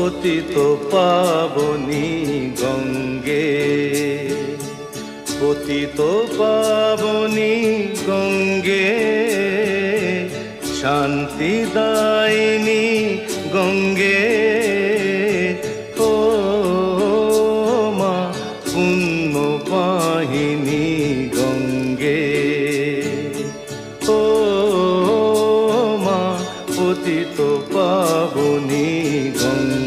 পতিত পাবনি গঙ্গে। পতিত পাবনি গঙ্গে। শান্তিদায়িনী গঙ্গে। ও মা পুণ্য গঙ্গে। ও মা পতিত পাবনী গঙ্গে।